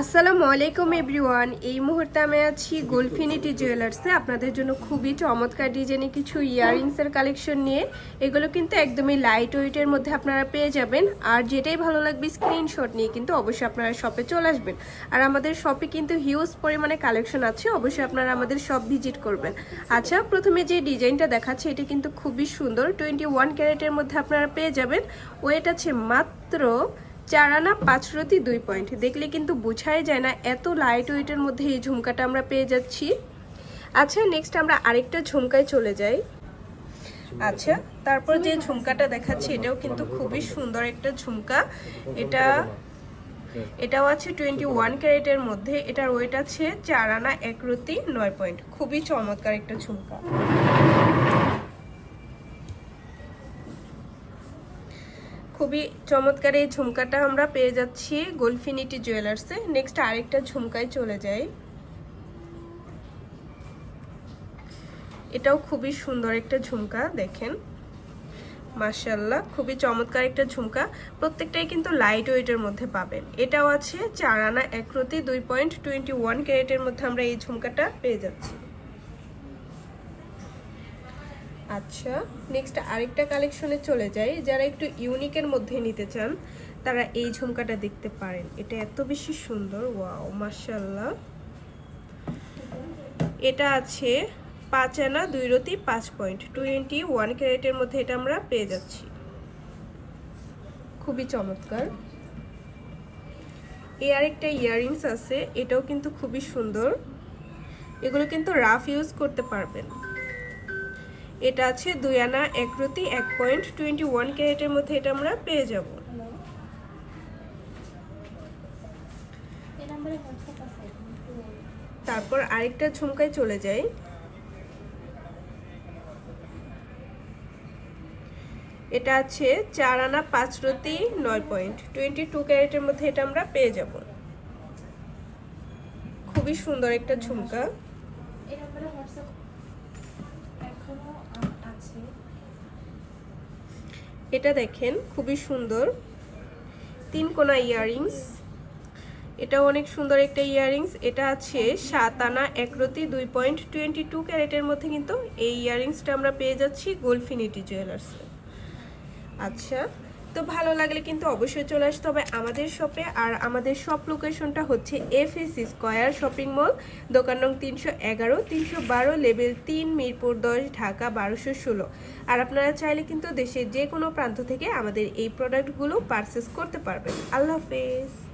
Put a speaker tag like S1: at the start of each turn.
S1: আসসালামু আলাইকুম এভরিওয়ান। এই মুহূর্তে আমি আছি গোলফিনিটি জুয়েলার্সে আপনাদের জন্য খুবই চমৎকার ডিজাইনের কিছু ইয়াররিংসের কালেকশন নিয়ে। এগুলো কিন্তু একদমই লাইট ওয়েটের মধ্যে আপনারা পেয়ে যাবেন। আর যেটাই ভালো লাগবে স্ক্রিনশট নিয়ে কিন্তু অবশ্যই আপনারা শপে চলে আসবেন। আর আমাদের শপে কিন্তু হিউজ পরিমাণে কালেকশন আছে, অবশ্যই আপনারা আমাদের শপ ভিজিট করবেন। আচ্ছা প্রথমে যে ডিজাইনটা দেখাচ্ছে, এটা কিন্তু খুবই সুন্দর। টোয়েন্টি ওয়ান ক্যারেটের মধ্যে আপনারা পেয়ে যাবেন। ওয়েট আছে মাত্র চার আনা পাঁচ দুই পয়েন্ট। দেখলে কিন্তু বোঝাই যায় না এত লাইট ওয়েটের মধ্যে এই ঝুমকাটা আমরা পেয়ে যাচ্ছি। আচ্ছা নেক্সট আমরা আরেকটা ঝুমকায় চলে যাই। আচ্ছা তারপর যে ঝুমকাটা দেখাচ্ছি, এটাও কিন্তু খুবই সুন্দর একটা ঝুমকা। এটা, এটাও আছে টোয়েন্টি ওয়ান ক্যারেটের মধ্যে। এটার ওয়েট আছে চার আনা এক নয় পয়েন্ট। খুবই চমৎকার একটা ঝুমকা। খুবই চমৎকার এই ঝুমকাটা আমরা পেয়ে যাচ্ছি গোলফিনিটি জুয়েলার্সে। নেক্সট আরেকটা ঝুমকায় চলে যাই। এটাও খুবই সুন্দর একটা ঝুমকা, দেখেন। মার্শাল্লাহ খুবই চমৎকার একটা ঝুমকা। প্রত্যেকটাই কিন্তু লাইট ওয়েটের মধ্যে পাবেন। এটাও আছে চার আনা এক রতি, দুই পয়েন্ট টোয়েন্টি ওয়ান ক্যারেটের মধ্যে আমরা এই ঝুমকাটা পেয়ে যাচ্ছি। আচ্ছা নেক্সট আরেকটা কালেকশনে চলে যাই। যারা একটু ইউনিকের মধ্যে নিতে চান, তারা এই ঝুমকাটা দেখতে পারেন। এটা এত বেশি সুন্দর ওয়াও মার্শাল্লাহ এটা আছে পাঁচ আনা, দুই রতি, পাঁচ পয়েন্ট টোয়েন্টি ওয়ান ক্যারেটের মধ্যে এটা আমরা পেয়ে যাচ্ছি। খুবই চমৎকার। এ আরেকটা ইয়াররিংস আছে, এটাও কিন্তু খুবই সুন্দর। এগুলো কিন্তু রাফ ইউজ করতে পারবেন। এটা আছে দুই আনা, এক রতি এক পয়েন্ট টোয়েন্টি ওয়ান ক্যারেটের মধ্যে এটা আমরা পেয়ে যাব। তারপর আরেকটা ঝুমকায় চলে যাই। এটা আছে চার আনা, পাঁচ রতি নয় পয়েন্ট টোয়েন্টি টু ক্যারেটের মধ্যে এটা আমরা পেয়ে যাব। খুবই সুন্দর একটা ঝুমকা। এটা দেখেন, খুবই সুন্দর। তিন কোনা ইয়াররিংস। এটা অনেক সুন্দর একটা ইয়াররিংস। এটা আছে সাত আনা একরতি দুই পয়েন্ট টোয়েন্টি টু ক্যারেটের মধ্যে কিন্তু এই ইয়াররিংসটা আমরা পেয়ে যাচ্ছি গোলফিনিটি জুয়েলার্সে। আচ্ছা তো ভালো লাগলে কিন্তু অবশ্যই চলে আসতে হবে আমাদের শপে আর আমাদের শপ লোকেশনটা হচ্ছে F S square shopping mall দোকান নং তিনশো এগারো, তিনশো বারো লেভেল তিন, মিরপুর দশ, ঢাকা বারোশো ষোলো। আর আপনারা চাইলে কিন্তু দেশের যে কোনো প্রান্ত থেকে আমাদের এই প্রোডাক্টগুলো পারচেস করতে পারবেন। আল্লাহ হাফেজ।